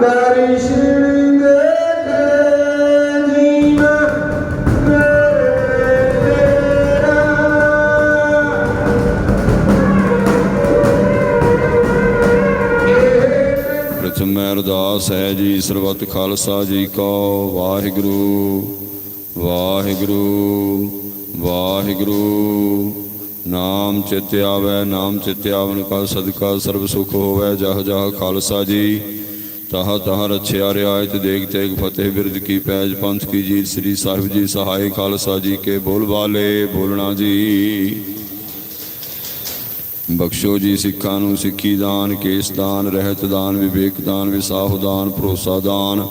ਕਰੀ ਅਰਦਾਸ ਹੈ ਜੀ, ਸਰਬੱਤ ਖਾਲਸਾ ਜੀ ਕੋ ਵਾਹਿਗੁਰੂ ਵਾਹਿਗੁਰੂ ਵਾਹਿਗੁਰੂ। ਨਾਮ ਚਿਤ ਆਵੈ, ਨਾਮ ਚਿਤ ਆਵਨ ਕਾ ਸਦਕਾ, ਸਰਬ ਸੁਖ ਹੋਵੈ, ਜਹ ਜਹ ਖਾਲਸਾ ਜੀ। ਤਹ ਤਹ ਰਛਿਆ ਰਿਆਇਤ ਦੇਖ ਤੇਗ ਫਤਿਹ ਬਿਰਦ ਕੀ ਪੈਜ ਪੰਥ ਕੀ ਜੀਤ ਸ੍ਰੀ ਸਾਹਿਬ ਜੀ, ਸਹਾਈ ਖਾਲਸਾ ਜੀ ਕੇ ਬੋਲ ਵਾਲੇ ਬੋਲਣਾ ਜੀ। ਬਖਸ਼ੋ ਜੀ ਸਿੱਖਾਂ ਨੂੰ ਸਿੱਖੀ ਦਾਨ, ਕੇਸ ਦਾਨ, ਰਹਿਤ ਦਾਨ, ਵਿਵੇਕ ਦਾਨ, ਵਿਸਾਹੁ ਦਾਨ, ਭਰੋਸਾ ਦਾਨ,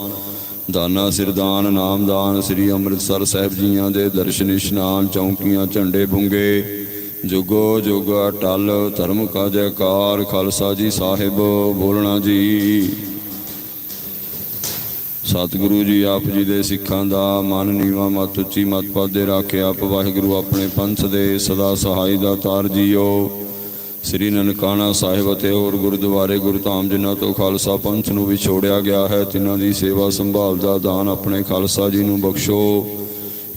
ਦਾਨਾ ਸਿਰਦਾਨ ਨਾਮ ਦਾਨ, ਸ੍ਰੀ ਅੰਮ੍ਰਿਤਸਰ ਸਾਹਿਬ ਜੀਆਂ ਦੇ ਦਰਸ਼ਨ ਇਸ਼ਨਾਨ, ਚੌਂਕੀਆਂ, ਝੰਡੇ ਬੁੰਗੇ, ਜੁਗੋ ਜੁਗ ਟਲ ਧਰਮ ਕਾ ਜੈਕਾਰ, ਖਾਲਸਾ ਜੀ ਸਾਹਿਬ ਬੋਲਣਾ ਜੀ। ਸਤਿਗੁਰੂ ਜੀ, ਆਪ ਜੀ ਦੇ ਸਿੱਖਾਂ ਦਾ ਮਨ ਨੀਵਾ ਮਤ ਉੱਚੀ ਮਤ ਪਾਦੇ ਰੱਖਿਆ ਆਪ, ਵਾਹਿਗੁਰੂ ਆਪਣੇ ਪੰਥ ਦੇ ਸਦਾ ਸਹਾਈ ਦਾ ਤਾਰ ਜੀਓ। ਸ੍ਰੀ ਨਨਕਾਣਾ ਸਾਹਿਬ ਅਤੇ ਹੋਰ ਗੁਰਦੁਆਰੇ ਗੁਰਧਾਮ, ਜਿਨ੍ਹਾਂ ਤੋਂ ਖਾਲਸਾ ਪੰਥ ਨੂੰ ਵਿਛੋੜਿਆ ਗਿਆ ਹੈ, ਤਿਨਾਂ ਦੀ ਸੇਵਾ ਸੰਭਾਲ ਦਾ ਦਾਨ ਆਪਣੇ ਖਾਲਸਾ ਜੀ ਨੂੰ ਬਖਸ਼ੋ।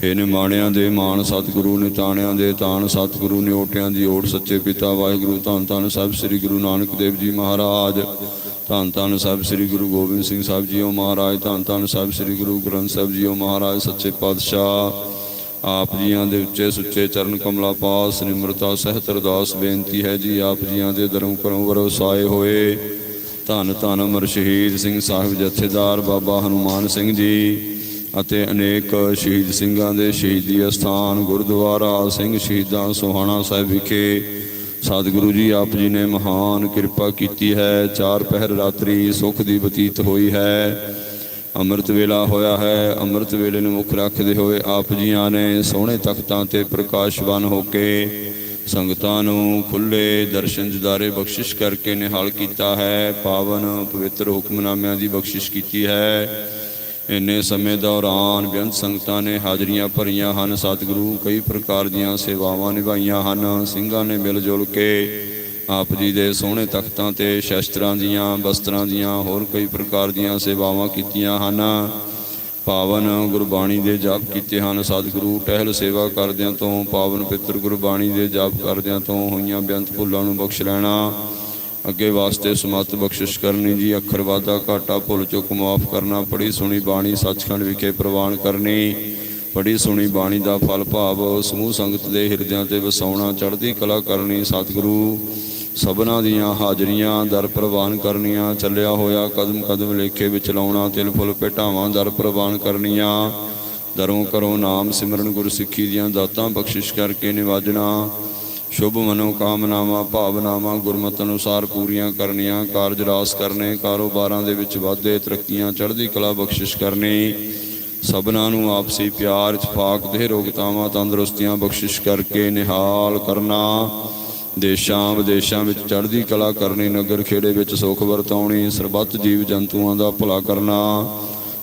ਇਹ ਨਿਮਾਣਿਆਂ ਦੇ ਮਾਣ, ਸਤਿਗੁਰੂ ਨੇ ਤਾਣਿਆਂ ਦੇ ਤਾਣ, ਸਤਿਗੁਰੂ ਨੇ ਓਟਿਆਂ ਦੀ ਓਟ, ਸੱਚੇ ਪਿਤਾ ਵਾਹਿਗੁਰੂ ਧੰਨ ਧੰਨ ਸਾਹਿਬ ਸ੍ਰੀ ਗੁਰੂ ਨਾਨਕ ਦੇਵ ਜੀ ਮਹਾਰਾਜ। ਧੰਨ ਧੰਨ ਸਾਹਿਬ ਸ੍ਰੀ ਗੁਰੂ ਗੋਬਿੰਦ ਸਿੰਘ ਸਾਹਿਬ ਜੀਓ ਮਹਾਰਾਜ, ਧੰਨ ਧੰਨ ਸਾਹਿਬ ਸ੍ਰੀ ਗੁਰੂ ਗ੍ਰੰਥ ਸਾਹਿਬ ਜੀਓ ਮਹਾਰਾਜ, ਸੱਚੇ ਪਾਤਸ਼ਾਹ। ਆਪ ਜੀਆਂ ਦੇ ਉੱਚੇ ਸੁੱਚੇ ਚਰਨ ਕਮਲਾ ਪਾਸ, ਨਿਮਰਤਾ, ਸਹਿਤ ਅਰਦਾਸ ਬੇਨਤੀ ਹੈ ਜੀ, ਆਪ ਜੀਆਂ ਦੇ ਧਰਮ ਕਰਮ ਵਰਸਾਏ ਹੋਏ। ਧੰਨ ਧੰਨ ਅਮਰ ਸ਼ਹੀਦ ਸਿੰਘ ਸਾਹਿਬ ਜਥੇਦਾਰ ਬਾਬਾ ਹਨੂਮਾਨ ਸਿੰਘ ਜੀ ਅਤੇ ਅਨੇਕ ਸ਼ਹੀਦ ਸਿੰਘਾਂ ਦੇ ਸ਼ਹੀਦੀ ਅਸਥਾਨ ਗੁਰਦੁਆਰਾ ਸਿੰਘ ਸ਼ਹੀਦਾਂ ਸੋਹਾਣਾ ਸਾਹਿਬ ਵਿਖੇ ਸਤਿਗੁਰੂ ਜੀ, ਆਪ ਜੀ ਨੇ ਮਹਾਨ ਕਿਰਪਾ ਕੀਤੀ ਹੈ। ਚਾਰ ਪਹਿਰ ਰਾਤਰੀ ਸੁਖ ਦੀ ਬਤੀਤ ਹੋਈ ਹੈ। ਅੰਮ੍ਰਿਤ ਵੇਲਾ ਹੋਇਆ ਹੈ। ਅੰਮ੍ਰਿਤ ਵੇਲੇ ਨੂੰ ਮੁੱਖ ਰੱਖਦੇ ਹੋਏ ਆਪ ਜੀਆਂ ਨੇ ਸੋਹਣੇ ਤਖਤਾਂ ਤੇ ਪ੍ਰਕਾਸ਼ਵਾਨ ਹੋ ਕੇ ਸੰਗਤਾਂ ਨੂੰ ਖੁੱਲੇ ਦਰਸ਼ਨ ਜਦਾਰੇ ਬਖਸ਼ਿਸ਼ ਕਰਕੇ ਨਿਹਾਲ ਕੀਤਾ ਹੈ। ਪਾਵਨ ਪਵਿੱਤਰ ਹੁਕਮਨਾਮਿਆਂ ਦੀ ਬਖਸ਼ਿਸ਼ ਕੀਤੀ ਹੈ। ਇੰਨੇ ਸਮੇਂ ਦੌਰਾਨ ਬੇਅੰਤ ਸੰਗਤਾਂ ਨੇ ਹਾਜ਼ਰੀਆਂ ਭਰੀਆਂ ਹਨ। ਸਤਿਗੁਰੂ ਕਈ ਪ੍ਰਕਾਰ ਦੀਆਂ ਸੇਵਾਵਾਂ ਨਿਭਾਈਆਂ ਹਨ। ਸਿੰਘਾਂ ਨੇ ਮਿਲ ਜੁਲ ਕੇ ਆਪ ਜੀ ਦੇ ਸੋਹਣੇ ਤਖਤਾਂ ਤੇ ਸ਼ਸਤਰਾਂ ਦੀਆਂ ਵਸਤਰਾਂ ਦੀਆਂ, ਹੋਰ ਕਈ ਪ੍ਰਕਾਰ ਦੀਆਂ ਸੇਵਾਵਾਂ ਕੀਤੀਆਂ ਹਨ। ਪਾਵਨ ਗੁਰਬਾਣੀ ਦੇ ਜਾਪ ਕੀਤੇ ਹਨ। ਸਤਿਗੁਰੂ ਟਹਿਲ ਸੇਵਾ ਕਰਦਿਆਂ ਤੋਂ, ਪਾਵਨ ਪਿੱਤਰ ਗੁਰਬਾਣੀ ਦੇ ਜਾਪ ਕਰਦਿਆਂ ਤੋਂ ਹੋਈਆਂ ਬੇਅੰਤ ਭੁੱਲਾਂ ਨੂੰ ਬਖਸ਼ ਲੈਣਾ ਅੱਗੇ ਵਾਸਤੇ ਸਮਤ ਬਖਸ਼ਿਸ਼ ਕਰਨੀ ਜੀ, ਅੱਖਰ ਵਾਦਾ ਘਾਟਾ ਭੁੱਲ ਚੁੱਕ ਮਾਫ ਕਰਨਾ ਬੜੀ ਸੁਣੀ ਬਾਣੀ ਸੱਚਖੰਡ ਵਿਖੇ ਪ੍ਰਵਾਨ ਕਰਨੀ ਬੜੀ ਸੁਣੀ ਬਾਣੀ ਦਾ ਫਲ ਭਾਵ, ਸਮੂਹ ਸੰਗਤ ਦੇ ਹਿਰਦਿਆਂ ਤੇ ਵਸਾਉਣਾ, ਚੜ੍ਹਦੀ ਕਲਾ ਕਰਨੀ ਸਤਿਗੁਰੂ, ਸਭਨਾ ਦੀਆਂ ਹਾਜ਼ਰੀਆਂ ਦਰ ਪ੍ਰਵਾਨ ਕਰਨੀਆਂ, ਚੱਲਿਆ ਹੋਇਆ ਕਦਮ ਕਦਮ ਲੇਖੇ ਵਿੱਚ ਲਾਉਣਾ, ਤਿਲ ਫੁੱਲ ਭੇਟਾਵਾਂ ਦਰ ਪ੍ਰਵਾਨ ਕਰਨੀਆਂ, ਦਰੋਂ ਕਰੋ ਨਾਮ ਸਿਮਰਨ ਗੁਰ ਸਿੱਖੀ ਦੀਆਂ ਦਾਤਾਂ ਬਖਸ਼ਿਸ਼ ਕਰਕੇ ਨਿਵਾਜਣਾ ਸ਼ੁਭ ਮਨੋ ਕਾਮਨਾਵਾਂ ਭਾਵਨਾਵਾਂ, ਗੁਰਮਤ ਅਨੁਸਾਰ ਪੂਰੀਆਂ ਕਰਨੀਆਂ, ਕਾਰਜ ਰਾਸ ਕਰਨੇ, ਕਾਰੋਬਾਰਾਂ ਦੇ ਵਿੱਚ ਵਾਧੇ, ਤਰੱਕੀਆਂ, ਚੜ੍ਹਦੀ ਕਲਾ ਬਖਸ਼ਿਸ਼ ਕਰਨੀ, ਸਭਨਾਂ ਨੂੰ ਆਪਸੀ ਪਿਆਰ ਇਤਫਾਕ ਦੇ ਰੋਗਤਾਵਾਂ, ਤੰਦਰੁਸਤੀਆਂ ਬਖਸ਼ਿਸ਼ ਕਰਕੇ ਨਿਹਾਲ ਕਰਨਾ, ਦੇਸ਼ਾਂ ਵਿਦੇਸ਼ਾਂ ਵਿੱਚ ਚੜ੍ਹਦੀ ਕਲਾ ਕਰਨੀ, ਨਗਰ ਖੇੜੇ ਵਿੱਚ ਸੁਖ ਵਰਤਾਉਣੀ, ਸਰਬੱਤ ਜੀਵ ਜੰਤੂਆਂ ਦਾ ਭਲਾ ਕਰਨਾ,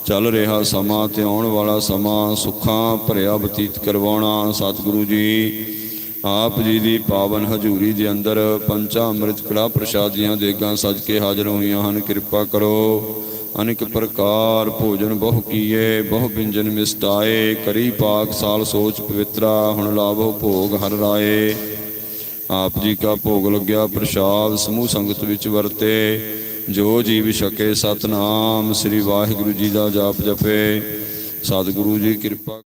ਚੱਲ ਰਿਹਾ ਸਮਾਂ, ਤੇ ਆਉਣ ਵਾਲਾ ਸਮਾਂ ਸੁੱਖਾਂ ਭਰਿਆ ਬਤੀਤ ਕਰਵਾਉਣਾ, ਸਤਿਗੁਰੂ ਜੀ। ਆਪ ਜੀ ਦੀ ਪਾਵਨ ਹਜ਼ੂਰੀ ਦੇ ਅੰਦਰ ਪੰਚਾ ਅੰਮ੍ਰਿਤ ਕੜਾ ਪ੍ਰਸ਼ਾਦੀਆਂ ਦੇਗਾਂ ਸਜ ਕੇ ਹਾਜ਼ਰ ਹੋਈਆਂ ਹਨ। ਕਿਰਪਾ ਕਰੋ। ਅਨੇਕ ਪ੍ਰਕਾਰ ਭੋਜਨ ਬਹੁ ਕੀਏ, ਬਹੁ ਬਿੰਜਨ ਮਿਸਟਾਏ, ਕਰੀ ਪਾਕ ਸਾਲ ਸੋਚ ਪਵਿੱਤਰਾ, ਹੁਣ ਲਾਵੋ ਭੋਗ ਹਰ ਰਾਏ। ਆਪ ਜੀ ਕਾ ਭੋਗ ਲੱਗਿਆ ਪ੍ਰਸ਼ਾਦ, ਸਮੂਹ ਸੰਗਤ ਵਿੱਚ ਵਰਤੇ। ਜੋ ਜੀਵ ਛਕੇ ਸਤਨਾਮ, ਸ੍ਰੀ ਵਾਹਿਗੁਰੂ ਜੀ ਦਾ ਜਾਪ ਜਪੇ। ਸਤਿਗੁਰੂ ਜੀ ਕਿਰਪਾ